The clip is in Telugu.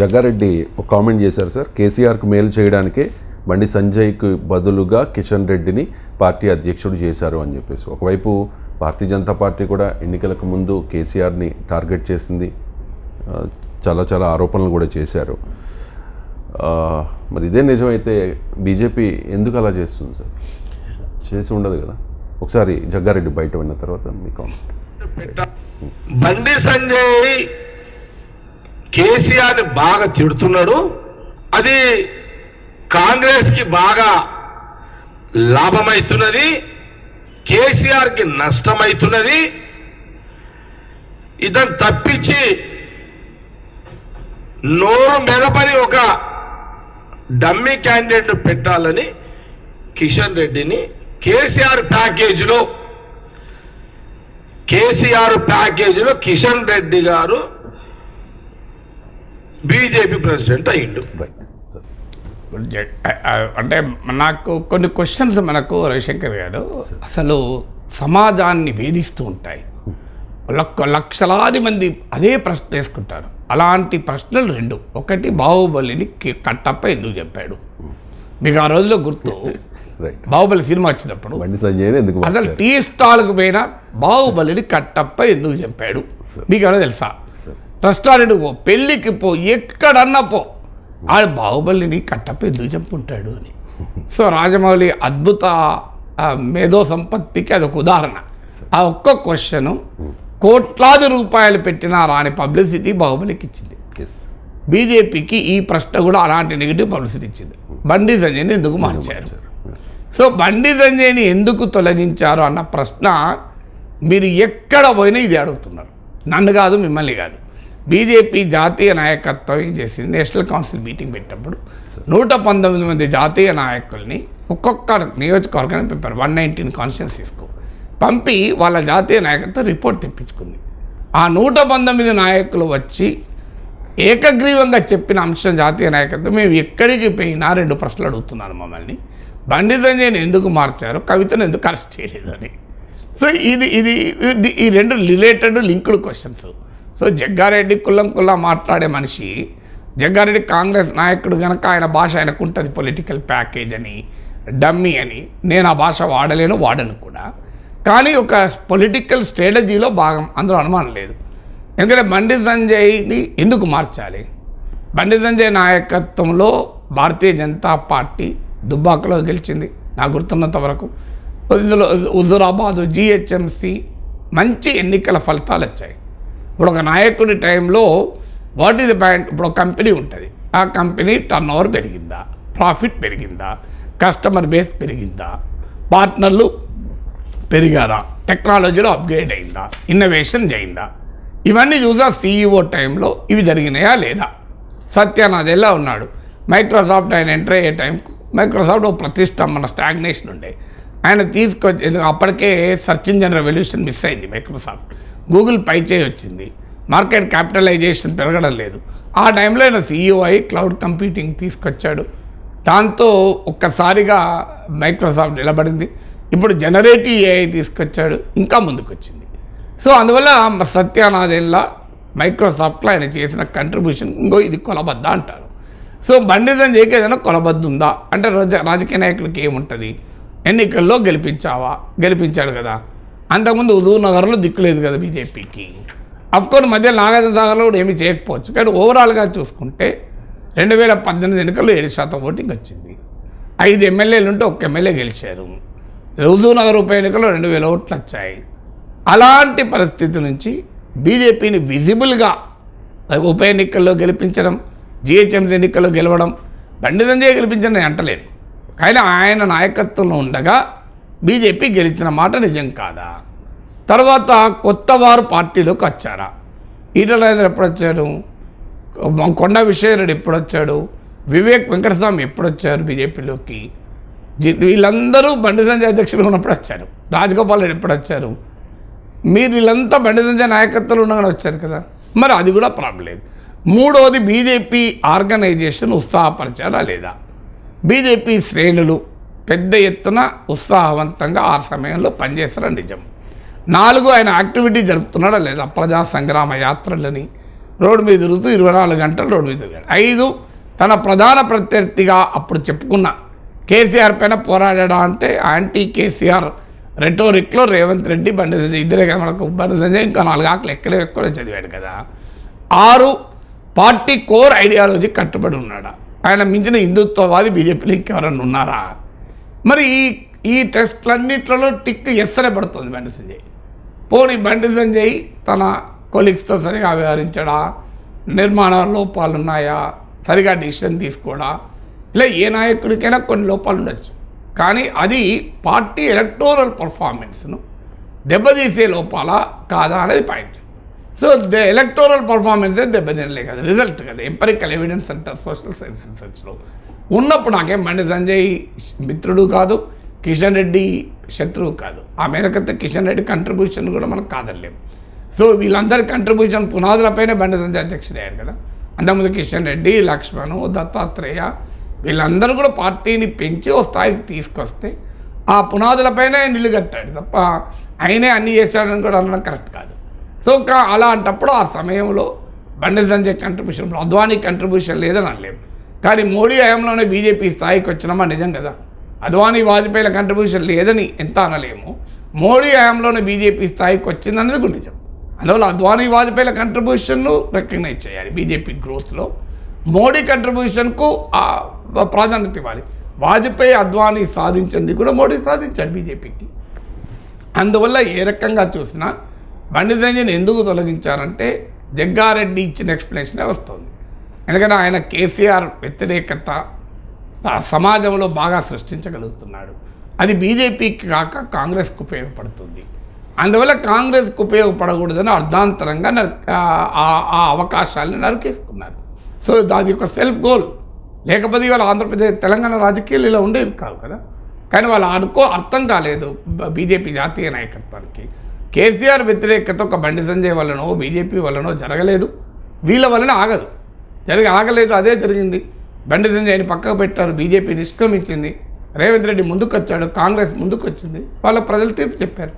జగ్గారెడ్డి ఒక కామెంట్ చేశారు సార్ కేసీఆర్కు మేలు చేయడానికే బండి సంజయ్కు బదులుగా కిషన్ రెడ్డిని పార్టీ అధ్యక్షుడు చేశారు అని చెప్పేసి. ఒకవైపు భారతీయ జనతా పార్టీ కూడా ఎన్నికలకు ముందు కేసీఆర్ని టార్గెట్ చేసింది. చాలా చాలా ఆరోపణలు కూడా చేశారు. మరి ఇదే నిజమైతే బీజేపీ ఎందుకు అలా చేస్తుంది సార్? చేసి ఉండదు కదా. ఒకసారి జగ్గారెడ్డి బయట విన్న తర్వాత మీ కామెంట్. బండి సంజయ్ కేసీఆర్ని బాగా తిడుతున్నాడు. అది కాంగ్రెస్కి బాగా లాభమైతున్నది. కేసీఆర్కి నష్టమైతున్నది. ఇదని తప్పించి నోరు మెదపని ఒక డమ్మీ క్యాండిడేట్ పెట్టాలని కిషన్ రెడ్డిని కేసీఆర్ ప్యాకేజీలో కేసీఆర్ ప్యాకేజీలో కిషన్ రెడ్డి గారు బీజేపీ ప్రెసిడెంట్ అయ్యిండు. అంటే నాకు కొన్ని క్వశ్చన్స్ మనకు రవిశంకర్ గారు అసలు సమాజాన్ని వేధిస్తూ ఉంటాయి. లక్ష లక్షలాది మంది అదే ప్రశ్న వేసుకుంటారు. అలాంటి ప్రశ్నలు రెండు. ఒకటి బాహుబలిని కట్టప్ప ఎందుకు చెప్పాడు? మీకు ఆ రోజులో గుర్తు. బాహుబలి సినిమా వచ్చినప్పుడు అసలు? టీ స్టాల్కి పోయినా బాహుబలిని కట్టప్ప ఎందుకు చెప్పాడు? మీకు ఏమైనా తెలుసా? రెస్టారెంట్కి పో పెళ్ళికి పో ఎక్కడన్నా పో. ఆడు బాహుబలిని కట్టప్ప ఎందుకు చెప్పుంటాడు అని. సో రాజమౌళి అద్భుత మేధో సంపత్తికి అదొక ఉదాహరణ. ఆ ఒక్క క్వశ్చన్ కోట్లాది రూపాయలు పెట్టిన రాని పబ్లిసిటీ బాహుబలికి ఇచ్చింది. బీజేపీకి ఈ ప్రశ్న కూడా అలాంటి నెగిటివ్ పబ్లిసిటీ ఇచ్చింది. బండి సంజయ్ని ఎందుకు మార్చారు? సో బండి సంజయ్ని ఎందుకు తొలగించారు అన్న ప్రశ్న మీరు ఎక్కడ పోయినా ఇది అడుగుతున్నారు. నన్ను కాదు మిమ్మల్ని కాదు. బీజేపీ జాతీయ నాయకత్వం ఏం చేసింది? నేషనల్ కౌన్సిల్ మీటింగ్ పెట్టినప్పుడు నూట పంతొమ్మిది మంది జాతీయ నాయకుల్ని ఒక్కొక్క నియోజకవర్గానికి పంపారు. వన్ నైన్టీన్ కాన్స్టిట్యున్సీస్కు పంపి వాళ్ళ జాతీయ నాయకత్వం రిపోర్ట్ తెప్పించుకుంది. ఆ నూట పంతొమ్మిది నాయకులు వచ్చి ఏకగ్రీవంగా చెప్పిన అంశం జాతీయ నాయకత్వం మేము ఎక్కడికి పోయినా రెండు ప్రశ్నలు అడుగుతున్నాను మమ్మల్ని. బండి సంజయ్ని ఎందుకు మార్చారు? కవితను ఎందుకు అరెస్ట్ చేయలేదు అని సో ఇది ఇది ఈ రెండు related linked questions. So Jaggareddy కుల్లం కుల్లా మాట్లాడే మనిషి జగ్గారెడ్డి కాంగ్రెస్ నాయకుడు కనుక ఆయన భాష ఆయనకు ఉంటుంది పొలిటికల్ ప్యాకేజ్ అని డమ్మీ అని నేను ఆ భాష వాడలేను వాడను కూడా. కానీ ఒక పొలిటికల్ స్ట్రాటజీలో భాగం అందులో అనుమానం లేదు. ఎందుకంటే బండి సంజయ్ని ఎందుకు మార్చాలి? బండి సంజయ్ నాయకత్వంలో భారతీయ జనతా పార్టీ దుబ్బాకలో గెలిచింది నా గుర్తున్నంత వరకు. ఇందులో హుజురాబాద్ జిహెచ్ఎంసి మంచి ఎన్నికల ఫలితాలు వచ్చాయి ఇప్పుడు ఒక నాయకుడి టైంలో వాట్ ఈజ్ ద పాయింట్? ఇప్పుడు ఒక కంపెనీ ఉంటుంది. ఆ కంపెనీ టర్న్ ఓవర్ పెరిగిందా? ప్రాఫిట్ పెరిగిందా? కస్టమర్ బేస్ పెరిగిందా? పార్ట్నర్లు పెరిగారా? టెక్నాలజీలో అప్గ్రేడ్ అయిందా? ఇన్నోవేషన్ చేయిందా? ఇవన్నీ చూసా సీఈఓ టైంలో ఇవి జరిగినాయా లేదా? సత్యనాథెల్లా ఉన్నాడు? మైక్రోసాఫ్ట్ ఆయన ఎంటర్ అయ్యే టైంకు మైక్రోసాఫ్ట్ ఒక ప్రతిష్టంభన స్టాగ్నేషన్ ఉండే. ఆయన తీసుకొచ్చి అప్పటికే సర్చ్ ఇంజన్ రెవల్యూషన్ మిస్ అయింది మైక్రోసాఫ్ట్. గూగుల్ పైచేయి వచ్చింది. మార్కెట్ క్యాపిటలైజేషన్ పెరగడం లేదు. ఆ టైంలో ఆయన సీఈఓ అయి క్లౌడ్ కంప్యూటింగ్ తీసుకొచ్చాడు. దాంతో ఒక్కసారిగా మైక్రోసాఫ్ట్ నిలబడింది. ఇప్పుడు జనరేటివ్ ఏఐ తీసుకొచ్చాడు. ఇంకా ముందుకొచ్చింది. సో అందువల్ల మ- సత్యానాథేళ్ళ మైక్రోసాఫ్ట్లో ఆయన చేసిన కంట్రిబ్యూషన్ ఇంకో ఇది కొలబద్ద అంటారు. సో బండిజం సంజయ్కి ఏదైనా కొలబద్ద ఉందా అంటే రాజ రాజకీయ నాయకుడికి ఏముంటుంది? ఎన్నికల్లో గెలిపించావా? గెలిపించాడు కదా. అంతకుముందు హుజూర్ నగర్లో దిక్కులేదు కదా బీజేపీకి. అఫ్కోర్స్ మధ్య నాగార్జున సాగర్లో కూడా ఏమీ చేయకపోవచ్చు. కానీ ఓవరాల్గా చూసుకుంటే రెండు వేల పద్దెనిమిది ఎన్నికల్లో ఏడు శాతం ఓటింగ్ వచ్చింది. ఐదు ఎమ్మెల్యేలు ఉంటే ఒక్క ఎమ్మెల్యే గెలిచారు. హుజూర్ నగర్ ఉప ఎన్నికల్లో రెండు వేల ఓట్లు వచ్చాయి. అలాంటి పరిస్థితి నుంచి బీజేపీని విజిబుల్గా ఉప ఎన్నికల్లో గెలిపించడం జిహెచ్ఎంసీ ఎన్నికల్లో గెలవడం బండి సంజయ్ గెలిపించడం నేను అంటలేను. కానీ ఆయన నాయకత్వంలో ఉండగా బీజేపీ గెలిచిన మాట నిజం కాదా? తర్వాత కొత్త వారు పార్టీలోకి వచ్చారా? ఈటల ఎప్పుడు వచ్చాడు? కొండ విశ్వేశ్వరుడు ఎప్పుడు వచ్చాడు? వివేక్ వెంకటస్వామి ఎప్పుడు వచ్చారు బీజేపీలోకి? వీళ్ళందరూ బండి సంజయ్ అధ్యక్షులు ఉన్నప్పుడు వచ్చారు. రాజగోపాల్ రెడ్డి ఎప్పుడు వచ్చారు? మీరు వీళ్ళంతా బండి సంజయ్ నాయకత్వంలో ఉండగానే వచ్చారు కదా? మరి అది కూడా ప్రాబ్లం లేదు. మూడోది బీజేపీ ఆర్గనైజేషన్ ఉత్సాహపరిచారా లేదా? బీజేపీ శ్రేణులు పెద్ద ఎత్తున ఉత్సాహవంతంగా ఆ సమయంలో పనిచేస్తారా? నిజం. నాలుగు ఆయన యాక్టివిటీ జరుపుతున్నాడా లేదా? ప్రజా సంగ్రామ యాత్రలని రోడ్డు మీద తిరుగుతూ ఇరవై నాలుగు గంటలు రోడ్డు మీద తిరిగాడు. ఐదు తన ప్రధాన ప్రత్యర్థిగా అప్పుడు చెప్పుకున్న కేసీఆర్ పైన పోరాడా అంటే యాంటీ కేసీఆర్ రెటోరిక్లో రేవంత్ రెడ్డి బండి సంజయ్ ఇద్దరే కదా మనకు బండి సంజయ్ ఇంకా నాలుగు ఆకలి ఎక్కడే ఎక్కడో చదివాడు కదా. ఆరు పార్టీ కోర్ ఐడియాలజీ కట్టుబడి ఉన్నాడా? ఆయన మించిన హిందుత్వవాది బీజేపీలో ఇంకెవరన్నా ఉన్నారా? మరి ఈ ఈ టెస్ట్లన్నిట్లలో టిక్ ఎస్ పడుతుంది బండి సంజయ్. పోనీ బండి సంజయ్ తన కొలీగ్స్తో సరిగా వ్యవహరించడా? నిర్మాణ లోపాలు ఉన్నాయా సరిగా డిసిషన్ తీసుకోడా? ఇలా ఏ నాయకుడికైనా కొన్ని లోపాలు ఉండొచ్చు. కానీ అది పార్టీ ఎలక్టోరల్ పర్ఫార్మెన్స్ను దెబ్బతీసే లోపాలా కాదా అనేది point. So the electoral performance దెబ్బతినలే కదా రిజల్ట్ కదా ఎంపరికల్ ఎవిడెన్స్ అంటారు సోషల్ సైన్స్ రీసెర్చ్లో ఉన్నప్పుడు నాకేం బండి సంజయ్ మిత్రుడు కాదు కిషన్ రెడ్డి శత్రువు కాదు. ఆ మేరకైతే కిషన్ రెడ్డి కంట్రిబ్యూషన్ కూడా మనం కాదలేము సో వీళ్ళందరి కంట్రిబ్యూషన్ పునాదులపైనే బండి సంజయ్ అధ్యక్షుడు అయ్యారు కదా. అంతకుముందు కిషన్ రెడ్డి లక్ష్మణ్ దత్తాత్రేయ వీళ్ళందరూ కూడా పార్టీని పెంచి ఓ స్థాయికి తీసుకొస్తే ఆ పునాదులపైనే నిలుగట్టాడు తప్ప ఆయనే అన్ని చేశాడని కూడా అనడం కరెక్ట్ కాదు. సో కా- అలాంటప్పుడు ఆ సమయంలో బండి సంజయ్ కంట్రిబ్యూషన్ అద్వానీ కంట్రిబ్యూషన్ లేదని అనలేము కానీ మోడీ హయాంలోనే బీజేపీ స్థాయికి వచ్చినామా నిజం కదా. అద్వానీ వాజ్పేయిల కంట్రిబ్యూషన్ లేదని ఎంత అనలేము. మోడీ హయాంలోనే బీజేపీ స్థాయికి వచ్చిందనేది కూడా నిజం. అందువల్ల అద్వానీ వాజ్పేయిల కంట్రిబ్యూషన్ను రికగ్నైజ్ చేయాలి బీజేపీ గ్రోత్లో మోడీ కంట్రిబ్యూషన్కు ప్రాధాన్యత ఇవ్వాలి. వాజ్పేయి అద్వానీ సాధించింది కూడా మోడీ సాధించాడు బీజేపీకి. అందువల్ల ఏ రకంగా చూసినా బండి సంజయ్ని ఎందుకు తొలగించారంటే జగ్గారెడ్డి ఇచ్చిన ఎక్స్ప్లెనేషనే వస్తుంది. ఎందుకంటే ఆయన కేసీఆర్ వ్యతిరేకత సమాజంలో బాగా సృష్టించగలుగుతున్నాడు. అది బీజేపీకి కాక కాంగ్రెస్కు ఉపయోగపడుతుంది. అందువల్ల కాంగ్రెస్కు ఉపయోగపడకూడదని అర్ధాంతరంగా ఆ- ఆ- అవకాశాలను నరికేసుకున్నారు. సో దాని యొక్క సెల్ఫ్ గోల్ లేకపోతే ఇవాళ ఆంధ్రప్రదేశ్ తెలంగాణ రాజకీయాలు ఇలా ఉండేవి కావు కదా. కానీ వాళ్ళు అనుకో అర్థం కాలేదు బీజేపీ జాతీయ నాయకత్వానికి. కేసీఆర్ వ్యతిరేకత ఒక బండి సంజయ్ వల్లనో బీజేపీ వల్లనో జరగలేదు. వీళ్ళ వలన ఆగదు. జరిగి ఆగలేదు అదే జరిగింది. బండి సంజయ్ని పక్కకు పెట్టారు బీజేపీ నిష్క్రమించింది. రేవంత్ రెడ్డి ముందుకు వచ్చాడు కాంగ్రెస్ ముందుకు వచ్చింది వాళ్ళ ప్రజలు తీర్పు చెప్పారు.